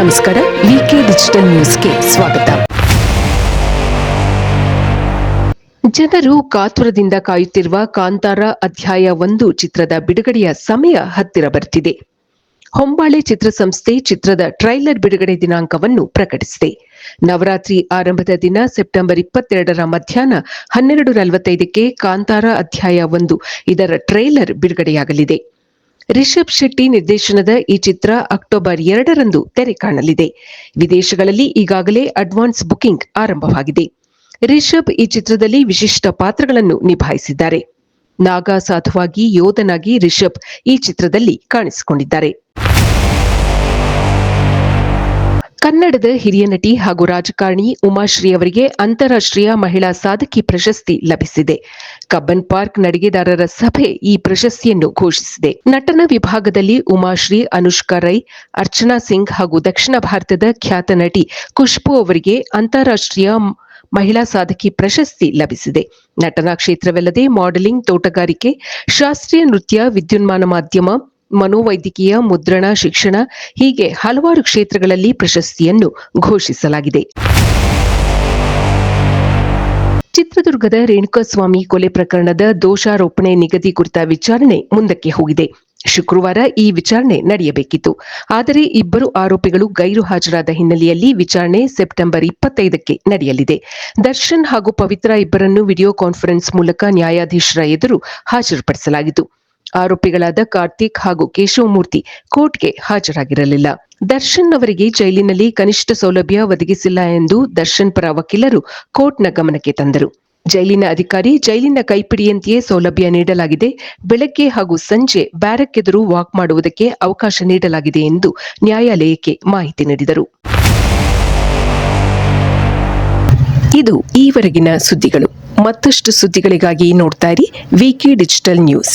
ನಮಸ್ಕಾರ ವಿಕೆ ಡಿಜಿಟಲ್ ನ್ಯೂಸ್ಗೆ ಸ್ವಾಗತ. ಜನರು ಕಾತುರದಿಂದ ಕಾಯುತ್ತಿರುವ ಕಾಂತಾರ ಅಧ್ಯಾಯ ಒಂದು ಚಿತ್ರದ ಬಿಡುಗಡೆಯ ಸಮಯ ಹತ್ತಿರ ಬರುತ್ತಿದೆ ಹೊಂಬಾಳೆ ಚಿತ್ರಸಂಸ್ಥೆ ಚಿತ್ರದ ಟ್ರೈಲರ್ ಬಿಡುಗಡೆ ದಿನಾಂಕವನ್ನು ಪ್ರಕಟಿಸಿದೆ. ನವರಾತ್ರಿ ಆರಂಭದ ದಿನ ಸೆಪ್ಟೆಂಬರ್ ಇಪ್ಪತ್ತೆರಡರ ಮಧ್ಯಾಹ್ನ ಹನ್ನೆರಡು ನಲವತ್ತೈದಕ್ಕೆ ಕಾಂತಾರ ಅಧ್ಯಾಯ ಒಂದು ಇದರ ಟ್ರೈಲರ್ ಬಿಡುಗಡೆಯಾಗಲಿದೆ. ರಿಷಬ್ ಶೆಟ್ಟಿ ನಿರ್ದೇಶನದ ಈ ಚಿತ್ರ ಅಕ್ಟೋಬರ್ ಎರಡರಂದು ತೆರೆ ಕಾಣಲಿದೆ. ವಿದೇಶಗಳಲ್ಲಿ ಈಗಾಗಲೇ ಅಡ್ವಾನ್ಸ್ ಬುಕಿಂಗ್ ಆರಂಭವಾಗಿದೆ. ರಿಷಬ್ ಈ ಚಿತ್ರದಲ್ಲಿ ವಿಶಿಷ್ಟ ಪಾತ್ರಗಳನ್ನು ನಿಭಾಯಿಸಿದ್ದಾರೆ. ನಾಗಾ ಸಾಧುವಾಗಿ ಯೋಧನಾಗಿ ರಿಷಬ್ ಈ ಚಿತ್ರದಲ್ಲಿ ಕಾಣಿಸಿಕೊಂಡಿದ್ದಾರೆ. ಕನ್ನಡದ ಹಿರಿಯ ನಟಿ ಹಾಗೂ ರಾಜಕಾರಣಿ ಉಮಾಶ್ರೀ ಅವರಿಗೆ ಅಂತಾರಾಷ್ಟ್ರೀಯ ಮಹಿಳಾ ಸಾಧಕಿ ಪ್ರಶಸ್ತಿ ಲಭಿಸಿದೆ. ಕಬ್ಬನ್ ಪಾರ್ಕ್ ನಡಿಗೆದಾರರ ಸಭೆ ಈ ಪ್ರಶಸ್ತಿಯನ್ನು ಘೋಷಿಸಿದೆ. ನಟನ ವಿಭಾಗದಲ್ಲಿ ಉಮಾಶ್ರೀ, ಅನುಷ್ಕಾ ರೈ, ಅರ್ಚನಾ ಸಿಂಗ್ ಹಾಗೂ ದಕ್ಷಿಣ ಭಾರತದ ಖ್ಯಾತ ನಟಿ ಖುಷ್ಬು ಅವರಿಗೆ ಅಂತಾರಾಷ್ಟ್ರೀಯ ಮಹಿಳಾ ಸಾಧಕಿ ಪ್ರಶಸ್ತಿ ಲಭಿಸಿದೆ. ನಟನಾ ಕ್ಷೇತ್ರವಲ್ಲದೆ ಮಾಡೆಲಿಂಗ್, ತೋಟಗಾರಿಕೆ, ಶಾಸ್ತ್ರೀಯ ನೃತ್ಯ, ವಿದ್ಯುನ್ಮಾನ ಮಾಧ್ಯಮ ಮನೋವೈದ್ಯಕೀಯ, ಮುದ್ರಣ, ಶಿಕ್ಷಣ ಹೀಗೆ ಹಲವಾರು ಕ್ಷೇತ್ರಗಳಲ್ಲಿ ಪ್ರಶಸ್ತಿಯನ್ನು ಘೋಷಿಸಲಾಗಿದೆ. ಚಿತ್ರದುರ್ಗದ ರೇಣುಕಾಸ್ವಾಮಿ ಕೊಲೆ ಪ್ರಕರಣದ ದೋಷಾರೋಪಣೆ ನಿಗದಿ ಕುರಿತ ವಿಚಾರಣೆ ಮುಂದಕ್ಕೆ ಹೋಗಿದೆ. ಶುಕ್ರವಾರ ಈ ವಿಚಾರಣೆ ನಡೆಯಬೇಕಿತ್ತು. ಆದರೆ ಇಬ್ಬರು ಆರೋಪಿಗಳು ಗೈರು ಹಾಜರಾದ ಹಿನ್ನೆಲೆಯಲ್ಲಿ ವಿಚಾರಣೆ ಸೆಪ್ಟೆಂಬರ್ ಇಪ್ಪತ್ತೈದಕ್ಕೆ ನಡೆಯಲಿದೆ. ದರ್ಶನ್ ಹಾಗೂ ಪವಿತ್ರ ಇಬ್ಬರನ್ನು ವಿಡಿಯೋ ಕಾನ್ಫರೆನ್ಸ್ ಮೂಲಕ ನ್ಯಾಯಾಧೀಶರ ಎದುರು ಹಾಜರುಪಡಿಸಲಾಗಿತ್ತು. ಆರೋಪಿಗಳಾದ ಕಾರ್ತಿಕ್ ಹಾಗೂ ಕೇಶವಮೂರ್ತಿ ಕೋರ್ಟ್ಗೆ ಹಾಜರಾಗಿರಲಿಲ್ಲ. ದರ್ಶನ್ ಅವರಿಗೆ ಜೈಲಿನಲ್ಲಿ ಕನಿಷ್ಠ ಸೌಲಭ್ಯ ಒದಗಿಸಿಲ್ಲ ಎಂದು ದರ್ಶನ್ ಪರ ವಕೀಲರು ಕೋರ್ಟ್ನ ಗಮನಕ್ಕೆ ತಂದರು. ಜೈಲಿನ ಅಧಿಕಾರಿ ಜೈಲಿನ ಕೈಪಿಡಿಯಂತೆಯೇ ಸೌಲಭ್ಯ ನೀಡಲಾಗಿದೆ. ಬೆಳಗ್ಗೆ ಹಾಗೂ ಸಂಜೆ ಬ್ಯಾರಕ್ ಎದುರು ವಾಕ್ ಮಾಡುವುದಕ್ಕೆ ಅವಕಾಶ ನೀಡಲಾಗಿದೆ ಎಂದು ನ್ಯಾಯಾಲಯಕ್ಕೆ ಮಾಹಿತಿ ನೀಡಿದರು. ಇದು ಈವರೆಗಿನ ಸುದ್ದಿಗಳು. ಮತ್ತಷ್ಟು ಸುದ್ದಿಗಳಿಗಾಗಿ ನೋಡ್ತಾ ಇರಿ ವಿಕೆ ಡಿಜಿಟಲ್ ನ್ಯೂಸ್